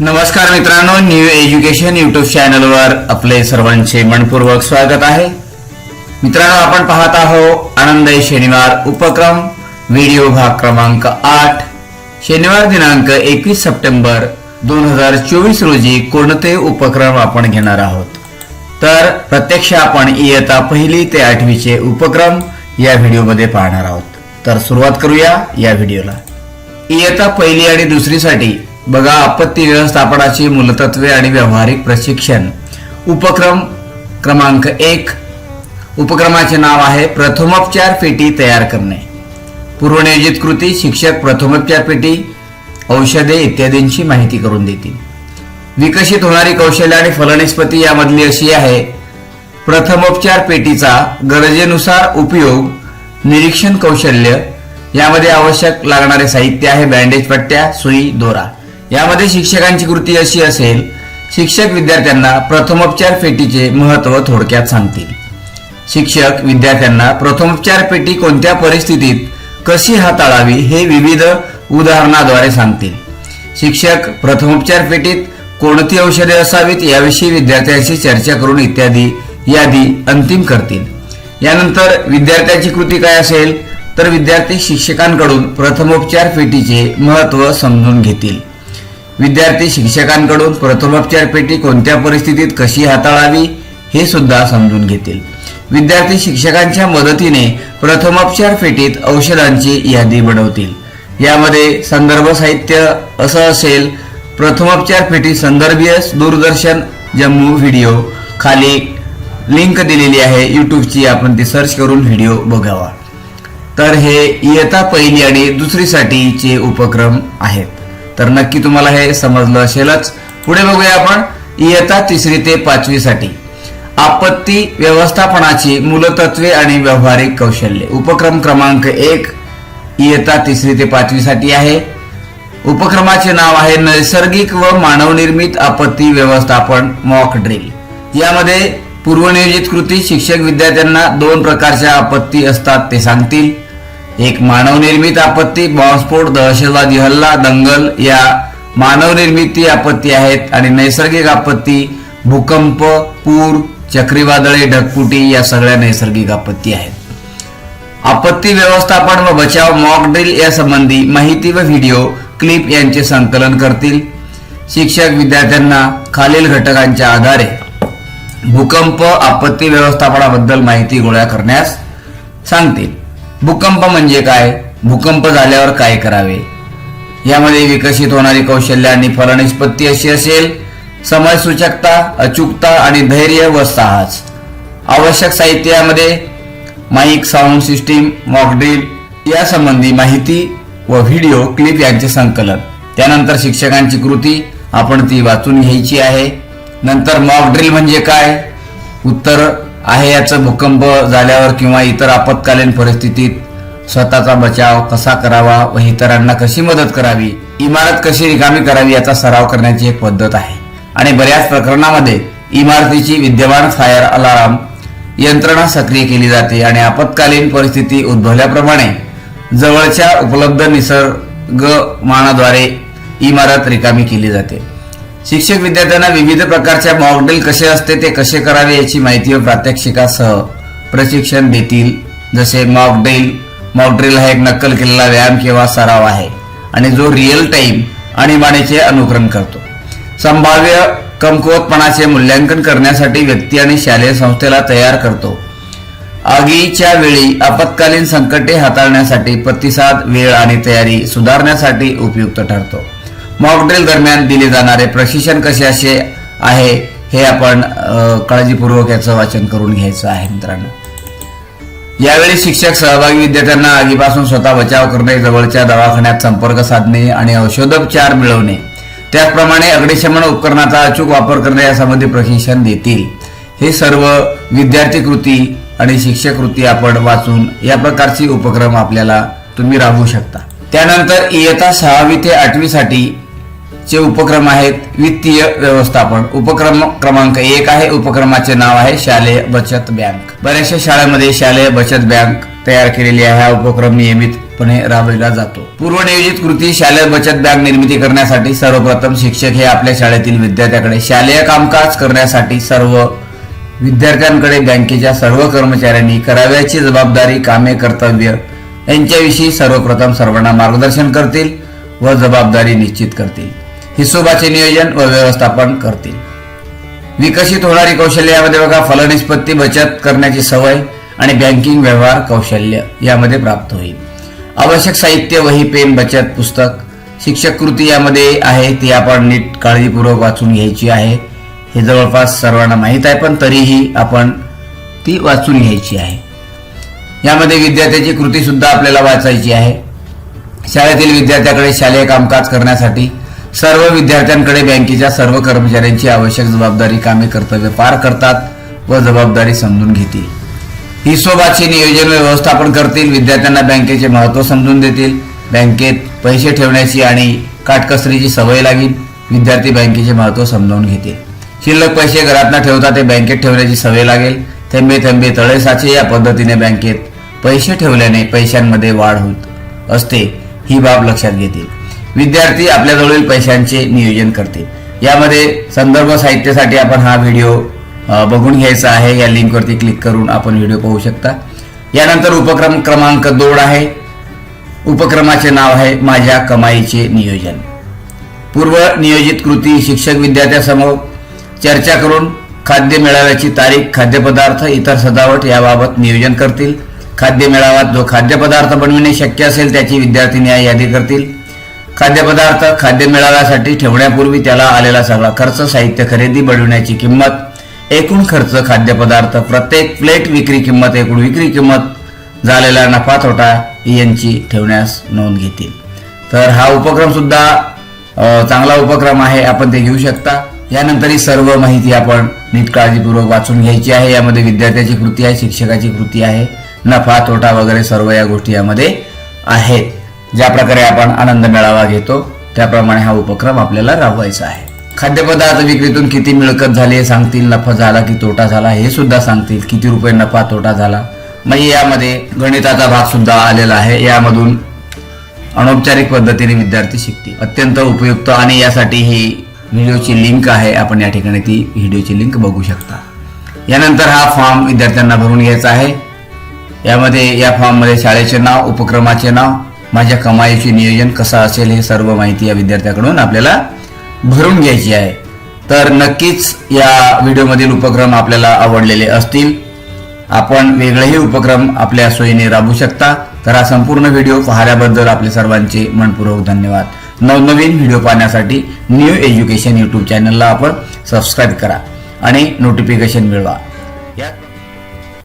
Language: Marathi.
नमस्कार मित्रांनो न्यू एज्युकेशन युट्यूब चॅनलवर आपले सर्वांचे मनपूर्वक स्वागत आहे. मित्रांनो आपण पाहत आहोत आनंद शनिवार उपक्रम व्हिडिओ भाग क्रमांक आठ. शनिवार दिनांक एकवीस सप्टेंबर दोन हजार चोवीस रोजी कोणते उपक्रम आपण घेणार आहोत? तर प्रत्यक्ष आपण इयत्ता पहिली ते आठवीचे उपक्रम या व्हिडिओमध्ये पाहणार आहोत. तर सुरुवात करूया या व्हिडिओला. इयत्ता पहिली आणि दुसरीसाठी बघा आपत्ती व्यवस्थापनाची मूलतत्वे आणि व्यावहारिक प्रशिक्षण. उपक्रम क्रमांक एक. उपक्रमाचे नाव आहे प्रथमोपचार पेटी तयार करणे. पूर्वनियोजित कृती शिक्षक प्रथमोपचार पेटी औषधे इत्यादींची माहिती करून देतील. विकसित होणारी कौशल्य आणि फलनिस्पती यामधली अशी आहे प्रथमोपचार पेटीचा गरजेनुसार उपयोग निरीक्षण कौशल्य यामध्ये आवश्यक लागणारे साहित्य आहे बँडेज पट्ट्या सुई दोरा. यामध्ये शिक्षकांची कृती अशी असेल शिक्षक विद्यार्थ्यांना प्रथमोपचार पेटीचे महत्त्व थोडक्यात सांगतील. शिक्षक विद्यार्थ्यांना प्रथमोपचार पेटी कोणत्या परिस्थितीत कशी हाताळावी हे विविध उदाहरणाद्वारे सांगतील. शिक्षक प्रथमोपचार पेटीत कोणती औषधे असावीत याविषयी विद्यार्थ्यांशी चर्चा करून इत्यादी यादी अंतिम करतील. यानंतर विद्यार्थ्याची कृती काय असेल तर विद्यार्थी शिक्षकांकडून प्रथमोपचार पेटीचे महत्त्व समजून घेतील. विद्यार्थी शिक्षकांकडून प्रथमोपचार पेटी कोणत्या परिस्थितीत कशी हाताळावी हे सुद्धा समजून घेतील. विद्यार्थी शिक्षकांच्या मदतीने प्रथमोपचार पेटीत औषधांची यादी बनवतील. यामध्ये संदर्भ साहित्य असं असेल प्रथमोपचार पेटी संदर्भीय दूरदर्शन जम्मू व्हिडिओ खाली लिंक दिलेली आहे यूट्यूबची आपण ती सर्च करून व्हिडिओ बघावा. तर हे इयता पहिली आणि दुसरीसाठीचे उपक्रम आहेत. तर नक्की तुम्हाला हे समजलं असेलच. पुढे बघूया आपण इयत्ता तिसरी ते पाचवी साठी आपत्ती व्यवस्थापनाची मूलतत्वे आणि व्यावहारिक कौशल्य. उपक्रम क्रमांक एक इयत्ता तिसरी ते पाचवी साठी आहे. उपक्रमाचे नाव आहे नैसर्गिक व मानवनिर्मित आपत्ती व्यवस्थापन मॉक ड्रिल यामध्ये पूर्वनियोजित कृती शिक्षक विद्यार्थ्यांना दोन प्रकारच्या आपत्ती असतात ते सांगतील. एक मानवनिर्मित आपत्ती बॉम्बस्फोट दहशतवादी हल्ला दंगल या मानवनिर्मिती आपत्ती आहेत आणि नैसर्गिक आपत्ती भूकंप पूर चक्रीवादळे ढगफुटी या सगळ्या नैसर्गिक आपत्ती आहेत. आपत्ती व्यवस्थापन व बचाव मॉक ड्रिल या संबंधी माहिती व व्हिडिओ क्लिप यांचे संकलन करतील. शिक्षक विद्यार्थ्यांना खालील घटकांच्या आधारे भूकंप आपत्ती व्यवस्थापनाबद्दल माहिती गोळा करण्यास सांगतील. भूकंप म्हणजे काय? भूकंप झाल्यावर काय करावे? यामध्ये विकसित होणारी कौशल्य आणि फलनिष्पत्ती अशी असेल. समाजसूचकता अचूकता आणि धैर्य व साहस. आवश्यक साहित्यामध्ये माईक साऊंड सिस्टीम मॉकड्रिल यासंबंधी माहिती व व्हिडिओ क्लिप यांचे संकलन. त्यानंतर शिक्षकांची कृती आपण ती वाचून घ्यायची आहे. नंतर मॉक ड्रिल म्हणजे काय? उत्तर आहे याचं भूकंप झाल्यावर किंवा इतर आपत्कालीन परिस्थितीत स्वतःचा बचाव कसा करावा व इतरांना कशी मदत करावी इमारत कशी रिकामी करावी याचा सराव करण्याची एक पद्धत आहे. आणि बऱ्याच प्रकरणामध्ये इमारतीची विद्यमान फायर अलार्म यंत्रणा सक्रिय केली जाते आणि आपत्कालीन परिस्थिती उद्भवल्याप्रमाणे जवळच्या उपलब्ध निसर्गमानाद्वारे इमारत रिकामी केली जाते. शिक्षक विद्यार्थ्यांना विविध प्रकारच्या मॉकड्रिल कसे असते ते कसे करावे याची माहिती व प्रात्यक्षिकासह प्रशिक्षण देतील. जसे मॉकड्रिल मॉकड्रिल हा एक नक्कल केलेला व्यायाम किंवा सराव आहे आणि जो रिअल आणि आणीबाणीचे अनुकरण करतो. संभाव्य कमकुवतपणाचे मूल्यांकन करण्यासाठी व्यक्ती आणि शालेय संस्थेला तयार करतो. आगीच्या वेळी आपत्कालीन संकटे हाताळण्यासाठी प्रतिसाद वेळ आणि तयारी सुधारण्यासाठी उपयुक्त ठरतो. मॉकड्रिल दरम्यान दिले जाणारे प्रशिक्षण कसे असे आहे हे आपण काळजीपूर्वक याचं वाचन करून घ्यायचं आहे मित्रांनो. यावेळी शिक्षक सहभागी विद्यार्थ्यांना आगीपासून स्वतः बचाव करणे जवळच्या दवाखान्यात संपर्क साधणे आणि औषधोपचार मिळवणे. त्याचप्रमाणे अग्निशमन उपकरणाचा अचूक वापर करणे यासंबंधी प्रशिक्षण देतील. हे सर्व विद्यार्थी कृती आणि शिक्षक कृती आपण वाचून या प्रकारची उपक्रम आपल्याला तुम्ही राबवू शकता. त्यानंतर इयत्ता सहावी ते आठवी साठी चे उपक्रम आहेत. वित्तीय व्यवस्थापन. उपक्रम क्रमांक एक आहे. उपक्रमाचे नाव आहे शालेय बचत बँक. बऱ्याचशा शाळेमध्ये शालेय बचत बँक तयार केलेली आहे. हा उपक्रम नियमितपणे राबविला जातो. पूर्वनियोजित कृती शालेय बचत बँक निर्मिती करण्यासाठी सर्वप्रथम शिक्षक हे आपल्या शाळेतील विद्यार्थ्याकडे शालेय कामकाज करण्यासाठी सर्व विद्यार्थ्यांकडे बँकेच्या सर्व कर्मचाऱ्यांनी कराव्याची जबाबदारी कामे कर्तव्य यांच्याविषयी सर्वप्रथम सर्वांना मार्गदर्शन करतील व जबाबदारी निश्चित करतील. हिशोबाचे नियोजन व व्यवस्थापन करतील. विकसित होणारी कौशल्य यामध्ये बघा फलनिष्पत्ती बचत करण्याची सवय आणि बँकिंग व्यवहार कौशल्य यामध्ये प्राप्त होईल. आवश्यक साहित्य वही पेन बचत पुस्तक शिक्षक कृती यामध्ये आहे ती आपण नीट काळजीपूर्वक वाचून घ्यायची आहे. हे जवळपास सर्वांना माहीत आहे पण तरीही आपण ती वाचून घ्यायची आहे. यामध्ये विद्यार्थ्याची कृती सुद्धा आपल्याला वाचायची आहे. शाळेतील विद्यार्थ्याकडे शालेय कामकाज करण्यासाठी सर्व विद्यार्थ्यांकडे बँकेच्या सर्व कर्मचाऱ्यांची आवश्यक जबाबदारी कामे कर्तव्य पार करतात व जबाबदारी समजून घेतील. हिशोबाचे नियोजन व्यवस्थापन करतील विद्यार्थ्यांना बँकेचे महत्त्व समजून देतील. बँकेत पैसे ठेवण्याची आणि काटकसरीची सवय लागेल. विद्यार्थी बँकेचे महत्त्व समजावून घेतील. शिल्लक पैसे घरात न ठेवता ते बँकेत ठेवण्याची सवय लागेल. थेंबे थेंबे तळे साचे या पद्धतीने बँकेत पैसे ठेवल्याने पैशांमध्ये वाढ होत असते ही बाब लक्षात घेतील. विद्यार्थी आपल्याजवळील पैशांचे नियोजन करते यामध्ये संदर्भ साहित्यासाठी आपण हा व्हिडिओ बघून घ्यायचा आहे. या लिंकवरती क्लिक करून आपण व्हिडिओ पाहू शकता. यानंतर उपक्रम क्रमांक दोन आहे. उपक्रमाचे नाव आहे माझ्या कमाईचे नियोजन. पूर्व नियोजित कृती शिक्षक विद्यार्थ्यासमोर चर्चा करून खाद्य मेळाव्याची तारीख खाद्यपदार्थ इतर सजावट याबाबत नियोजन करतील. खाद्य मेळाव्यात जो खाद्यपदार्थ बनविणे शक्य असेल त्याची विद्यार्थी न्याय यादी करतील. खाद्यपदार्थ खाद्य मिळाव्यासाठी ठेवण्यापूर्वी त्याला आलेला सगळा खर्च साहित्य खरेदी बनविण्याची किंमत एकूण खर्च खाद्यपदार्थ प्रत्येक प्लेट विक्री किंमत एकूण विक्री किंमत झालेला नफा तोटा यांची ठेवण्यास नोंद घेतील. तर हा उपक्रम सुद्धा चांगला उपक्रम आहे आपण ते घेऊ शकता. यानंतर ही सर्व माहिती आपण नीट काळजीपूर्वक वाचून घ्यायची आहे. यामध्ये विद्यार्थ्याची कृती आहे शिक्षकाची कृती आहे नफा तोटा वगैरे सर्व या गोष्टी यामध्ये आहेत. ज्या प्रकारे आपण आनंद मेळावा घेतो त्याप्रमाणे हा उपक्रम आपल्याला राबवायचा आहे. खाद्यपदार्थ विक्रीतून किती मिळकत झाली हे सांगतील नफा झाला की तोटा झाला हे सुद्धा सांगतील. किती रुपये नफा तोटा झाला. मग यामध्ये गणिताचा भाग सुद्धा आलेला आहे. यामधून अनौपचारिक पद्धतीने विद्यार्थी शिकतील. अत्यंत उपयुक्त आणि यासाठी ही व्हिडिओची लिंक आहे. आपण या ठिकाणी ती व्हिडिओची लिंक बघू शकता. यानंतर हा फॉर्म विद्यार्थ्यांना भरून घ्यायचा आहे. यामध्ये या फॉर्ममध्ये शाळेचे नाव उपक्रमाचे नाव माझ्या कमाईचे नियोजन कसं असेल हे सर्व माहिती या विद्यार्थ्याकडून आपल्याला भरून घ्यायची आहे. तर नक्कीच या व्हिडिओमधील उपक्रम आपल्याला आवडलेले असतील. आपण वेगळेही उपक्रम आपल्या सोयीने राबवू शकता. तर हा संपूर्ण व्हिडिओ पाहिल्याबद्दल आपले सर्वांचे मनपूर्वक धन्यवाद. नवनवीन व्हिडिओ पाहण्यासाठी न्यू एज्युकेशन यूट्यूब चॅनलला आपण सबस्क्राईब करा आणि नोटिफिकेशन मिळवा.